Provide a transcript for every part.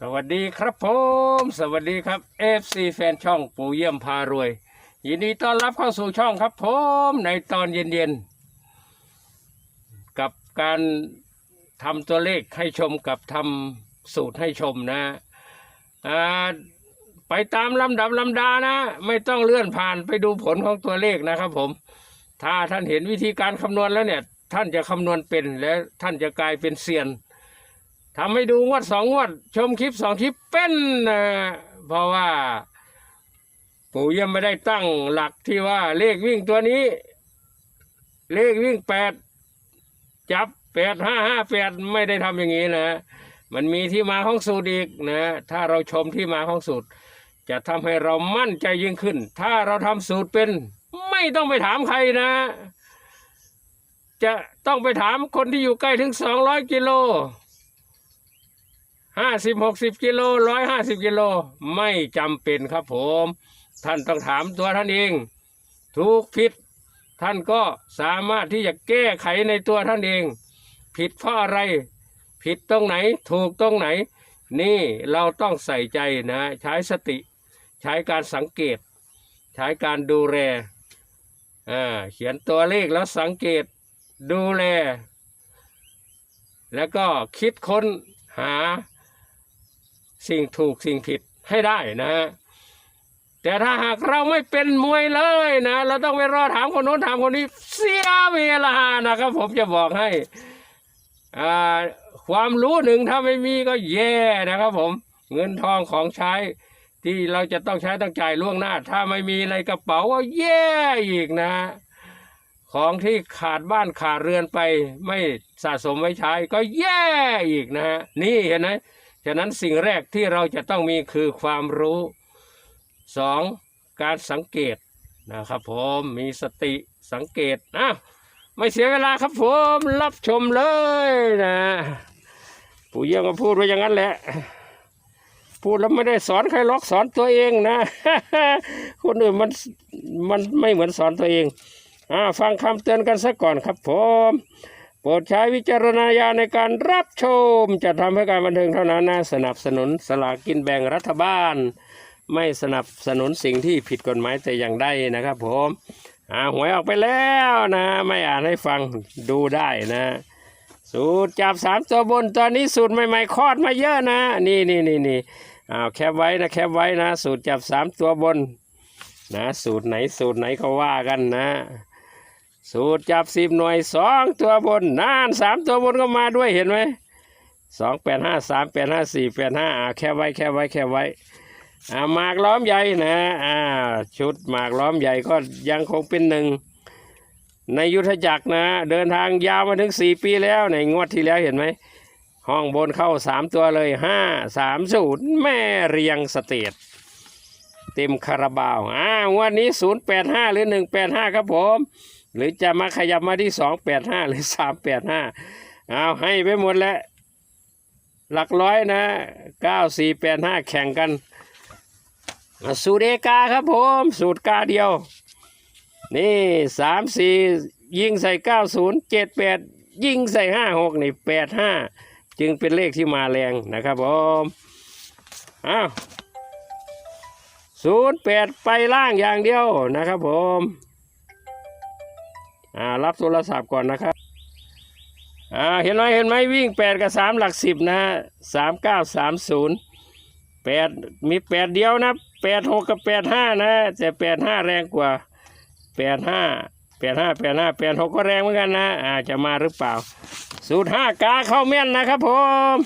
สวัสดีครับผม สวัสดีครับ FC แฟนช่องปู่เยี่ยมพารวย ยินดีต้อนรับเข้าสู่ช่องครับผมในตอนเย็นๆ กับการทำตัวเลขให้ชมกับทำสูตรให้ชมนะอ่าไปตามลำดับลำดานะ ไม่ต้องเลื่อนผ่านไปดูผลของตัวเลขนะครับผม ถ้าท่านเห็นวิธีการคำนวณแล้วเนี่ย ท่านจะคำนวณเป็นและท่านจะกลายเป็นเซียน ทำให้ดูงวดสองงวด ชมคลิปสองคลิปเป็นนะเพราะว่า ปู่ยังไม่ได้ตั้งหลักที่ว่าเลขวิ่งตัวนี้ เลขวิ่งแปดจับแปดห้าห้าแปดไม่ได้ทำอย่างนี้นะ มันมีที่มาของสูตรอีกนะ ถ้าเราชมที่มาของสูตร จะทำให้เรามั่นใจยิ่งขึ้น ถ้าเราทำสูตรเป็น ไม่ต้องไปถามใครนะ จะต้องไปถามคนที่อยู่ใกล้ถึงสองร้อยกิโล ห้าสิบหกสิบกิโลร้อยห้าสิบกิโลไม่จำเป็นครับผม ท่านต้องถามตัวท่านเองถูกผิด ท่านก็สามารถที่จะแก้ไขในตัวท่านเอง ผิดเพราะอะไร ผิดตรงไหน ถูกตรงไหน นี่เราต้องใส่ใจนะ ใช้สติ ใช้การสังเกต ใช้การดูแลอ่าเขียนตัวเลขแล้วสังเกตดูแล แล้วก็คิดค้นหา สิ่งถูกสิ่งผิดให้ได้นะ แต่ถ้าหากเราไม่เป็นมวยเลยนะ เราต้องไปรอถามคนโน้นถามคนนี้ เสียเวลานะครับ ผมจะบอกให้อ่าความรู้หนึ่งถ้าไม่มีก็แย่นะครับ ผมเงินทองของใช้ที่เราจะต้องใช้ต้องจ่ายล่วงหน้า ถ้าไม่มีในกระเป๋าก็แย่อีกนะ ของที่ขาดบ้านขาดเรือนไป ไม่สะสมไว้ใช้ก็แย่อีกนะฮะนี่เห็นไหม ฉะนั้นสิ่งแรกที่เราจะต้องมีคือความรู้สองการสังเกตนะครับผมมีสติสังเกตอะไม่เสียเวลาครับผมรับชมเลยนะปู่เยี่ยมก็พูดไว้อย่างนั้นแหละพูดแล้วไม่ได้สอนใครหรอกสอนตัวเองนะคนอื่นมันมันไม่เหมือนสอนตัวเองอ่าฟังคำเตือนกันซะก่อนครับผม ปรดใช้วิจารณญาณในการรับชม จะทำให้การบันเทิงเท่านั้นนะสนับสนุนสลากกินแบ่งรัฐบาล ไม่สนับสนุนสิ่งที่ผิดกฎหมายแต่อย่างใดนะครับผมอ่าหวยออกไปแล้วนะ ไม่อ่านให้ฟังดูได้นะ สูตรจับสามตัวบนตอนนี้สูตรใหม่ๆคลอดมาเยอะนะ นี่นี่นี่นี่อ้าวแคปไว้นะแคปไว้นะ สูตรจับสามตัวบน นะ สูตรไหนสูตรไหนเขาว่ากันนะ สูตรจับสิบหน่วยสองตัวบนนานสามตัวบนก็มาด้วยเห็นไหมสองแปดห้าสามแปดห้าสี่แปดห้าแค่ไว้แค่ไว้แค่ไว้อ่าหมากล้อมใหญ่นะอ่าชุดหมากล้อมใหญ่ก็ยังคงเป็นหนึ่งในยุทธจักรนะ เดินทางยาวมาถึงสี่ปีแล้วในงวดที่แล้วเห็นไหมห้องบนเข้าสามตัวเลยห้าสามศูนย์แม่เรียงสเตตเต็มคาราบาวอ่างวดนี้ศูนย์แปดห้าหรือหนึ่งแปดห้าครับผม หรือจะมาขยับมาที่สองแปดห้าหรือสามแปดห้าเอาให้ไปหมดแล้วหลักร้อยนะเก้าสี่แปดห้าแข่งกัน สูตรเอกาครับผม สูตรกาเดียว นี่สามสี่ยิงใส่เก้าศูนย์เจ็ดแปดยิงใส่ห้าหกนี่แปดห้าจึงเป็นเลขที่มาแรงนะครับผมอ้าวศูนย์แปดไปล่างอย่างเดียวนะครับผม อ่ารับโทรศัพท์ก่อนนะครับอ่าเห็นไหมเห็นไหมวิ่งแปดกับสามหลักสิบนะฮะสามเก้าสามศูนย์แปดมีแปดเดียวนะแปดหกกับแปดห้านะแต่แปดห้าแรงกว่าแปดห้าแปดห้าแปดห้าแปดหกก็แรงเหมือนกันนะอ่าจะมาหรือเปล่าสูตรห้ากาเข้าแม่นนะครับผม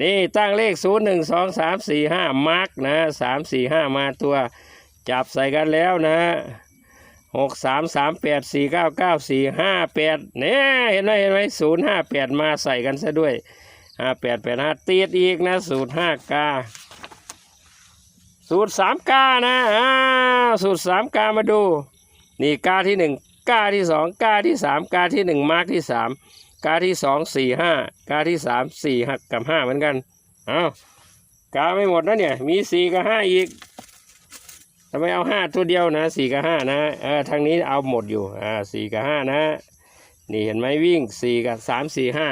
นี่ตั้งเลขศูนย์หนึ่งสองสามสี่ห้ามาร์กนะสามสี่ห้ามาตัวจับใส่กันแล้วนะ หกสามสามแปดสี่เก้าเก้าสี่ห้าแปดเนี่ยเห็นไหมเห็นไหมศูนย์ห้าแปดมาใส่กันซะด้วยห้าแปดแปดห้าตีดอีกนะสูตรห้ากาสูตรสามกานะอ้าวสูตรสามกามาดู นี่กาที่หนึ่งกาที่สองกาที่สามกาที่หนึ่งมาร์กที่สามกาที่สองสี่ห้ากาที่สามสี่หักกับห้าเหมือนกันอ้าวกาไม่หมดนะเนี่ย มีสี่กับห้าอีก ทำไมเอาห้าตัวเดียวนะสี่กับห้านะเออทางนี้เอาหมดอยู่อ่าสี่กับห้านะ นี่เห็นไหมวิ่งสี่กับสามสี่ห้า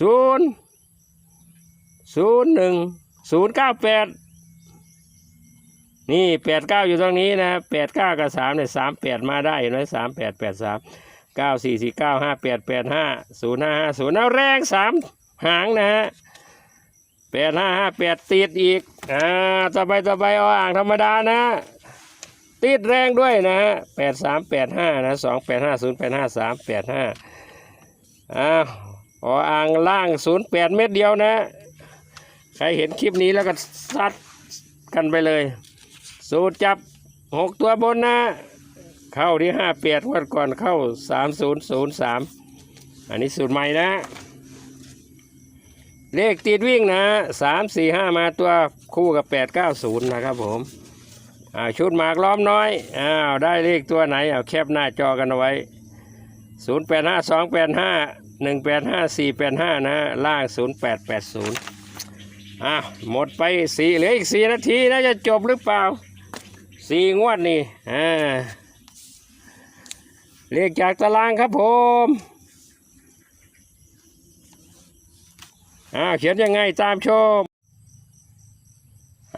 ศูนย์ศูนย์หนึ่งศูนย์เก้าแปดนี่แปดเก้าอยู่ตรงนี้นะแปดเก้ากับสามเนี่ยสามแปดมาได้เห็นไหมสามแปดแปดสามเก้าสี่สี่เก้าห้าแปดแปดห้าศูนย์ห้าห้าศูนย์เอาแรงสามหางนะฮะ ปดห้าห้าแปดติดอีก อ่าต่อไปต่อไปอ่างธรรมดานะ ติดแรงด้วยนะแปดสามแปดห้านะสองแปดห้าศูนย์แปดห้าสามแปดห้าอ้าวอ่างล่างศูนย์แปดเม็ดเดียวนะ ใครเห็นคลิปนี้แล้วก็ซัดกันไปเลย สูตรจับหกตัวบนนะ เข้าที่ห้าแปดวันก่อนเข้าสามศูนย์ศูนย์สามอันนี้สูตรใหม่นะ เลขติดวิ่งนะสามสี่ห้ามาตัวคู่กับแปดเก้าศูนย์นะครับผมอ่าชุดหมากล้อมน้อยอ้าวได้เลขตัวไหนเอาแคปหน้าจอกันเอาไว้0 8 5 2 8 5 1 8 5 4 8 5นะฮะล่าง0 8 8 0อะหมดไปสี่เหลืออีกสี่นาทีนะจะจบหรือเปล่าสี่งวดนี่อ่าเลขจากตารางครับผม อ่าเขียนยังไงตามชม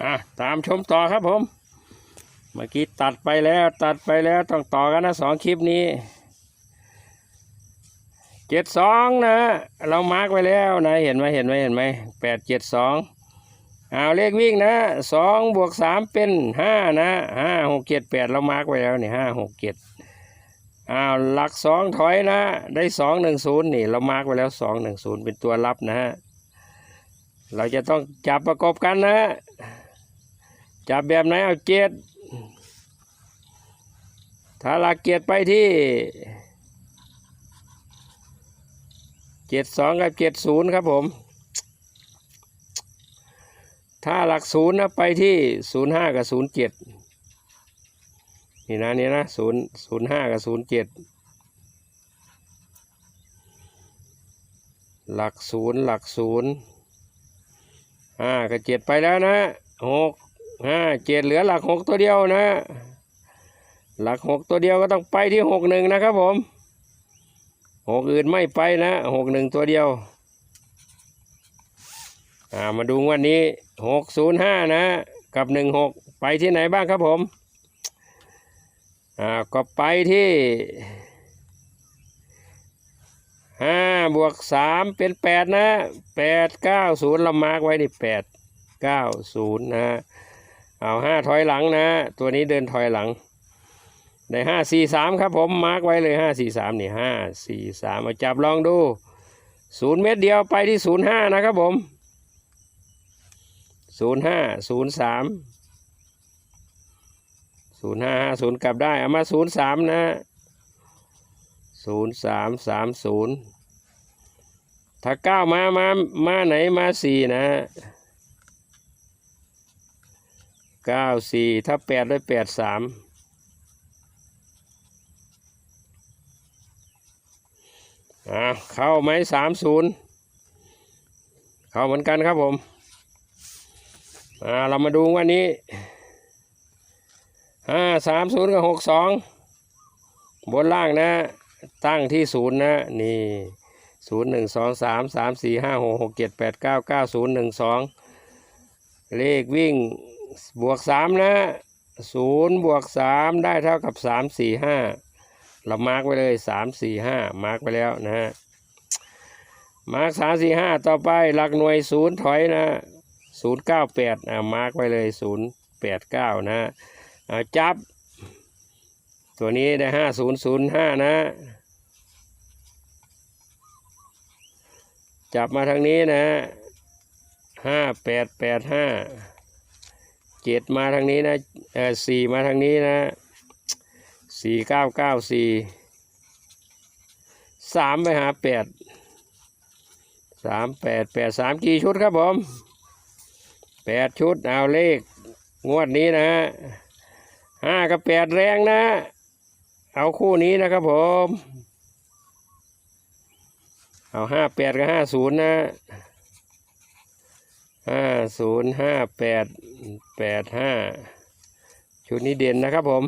อะตามชมต่อครับผม เมื่อกี้ตัดไปแล้วตัดไปแล้วต้องต่อกันนะสองคลิปนี้เจ็ดสองนะ เรามาร์กไว้แล้วนะเห็นไหมเห็นไหมเห็นไหมแปดเจ็ดสองเอาเลขวิ่งนะสองบวกสามเป็นห้านะห้าหกเจ็ดแปดเรามาร์กไว้แล้วนี่ห้าหกเจ็ดอ้าวหลักสองถอยนะ ได้สองหนึ่งศูนย์นี่ เรามาร์กไว้แล้วสองหนึ่งศูนย์เป็นตัวรับนะฮะ เราจะต้องจับประกบกันนะจับแบบไหนเอาเจ็ดถ้าหลักเกียรติไปที่เจ็ดสองกับเจ็ดศูนย์ครับผม ถ้าหลักศูนย์นะไปที่ศูนย์ห้ากับศูนย์เจ็ดนี่นะนี่นะศูนย์ศูนย์ห้ากับศูนย์เจ็ดหลักศูนย์หลักศูนย์ ห้ากับเจ็ดไปแล้วนะหกห้าเจ็ดเหลือหลักหกตัวเดียวนะ หลักหกตัวเดียวก็ต้องไปที่หกหนึ่งนะครับผมหกอื่นไม่ไปนะหกหนึ่งตัวเดียวอ่ามาดูวันนี้หกศูนย์ห้านะกับหนึ่งหกไปที่ไหนบ้างครับผมอ่าก็ไปที่ ห้าบวกสามเป็นแปดนะแปดเก้าศูนย์เรามาร์กไว้นี่แปดเก้าศูนย์นะเอาห้าถอยหลังนะ ตัวนี้เดินถอยหลังได้ห้าสี่สามครับผมมาร์กไว้เลยห้าสี่สามนี่ห้าสี่สามมาจับลองดูศูนย์เมตรเดียวไปที่ศูนย์ห้านะครับผมศูนย์ห้าศูนย์สามศูนย์ห้าห้าศูนย์กลับได้เอามาศูนย์สามนะ ศูนย์สามสามศูนย์ถ้าเก้ามามามาไหนมาสี่นะเก้าสี่ถ้าแปดได้แปดสามอ่าเข้าไหมสามศูนย์เข้าเหมือนกันครับผมอ่าเรามาดูวันนี้ห้าสามศูนย์กับหกสองบนล่างนะ ตั้งที่ศูนย์นะนี่ศูนย์หนึ่งสองสามสามสี่ห้าหกหกเจ็ดแปดเก้าเก้าศูนย์หนึ่งสองเลขวิ่งบวกสามนะศูนย์บวกสามได้เท่ากับสามสี่ห้าเรามาร์กไว้เลยสามสี่ห้ามาร์กไว้แล้วนะฮะมาร์กสามสี่ห้าต่อไปหลักหน่วยศูนย์ถอยนะศูนย์เก้าแปดอ่ามาร์กไว้เลยศูนย์แปดเก้านะอ่าจับ ตัวนี้ได้ห้าศูนย์ศูนย์ห้านะ จับมาทางนี้นะห้าแปดแปดห้าเจ็ดมาทางนี้นะเออสี่มาทางนี้นะสี่เก้าเก้าสี่สามไปหาแปดสามแปดแปดสามกี่ชุดครับผมแปดชุดเอาเลขงวดนี้นะห้ากับแปดแรงนะ เอาคู่นี้นะครับผม เอาห้าแปดกับห้าศูนย์นะห้าศูนย์ห้าแปดแปดห้าชุดนี้เด่นนะครับผม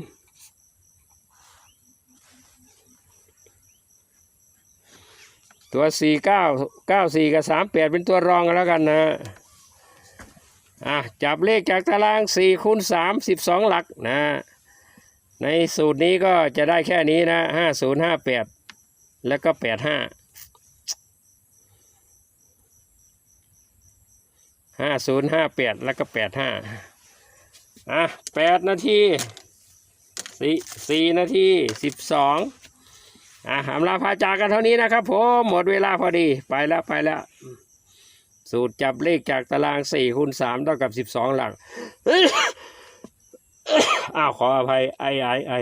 ตัวสี่เก้าเก้าสี่กับสามแปดเป็นตัวรองกันแล้วกันนะ อะ จับเลขจากตารางสี่คูณสามสิบสองหลักนะ ในสูตรนี้ก็จะได้แค่นี้นะห้าศูนย์ห้าแปดแล้วก็แปดห้าห้าศูนย์ห้าแปดแล้วก็แปดห้าอะแปดนาทีสี่สี่นาทีสิบสองอะอำลาพาจากกันเท่านี้นะครับผมหมดเวลาพอดีไปแล้วไปแล้ว สูตรจับเลขจากตารางสี่คูณสามเท่ากับสิบสองหลัก อ้าวขออภัยไอไอไอ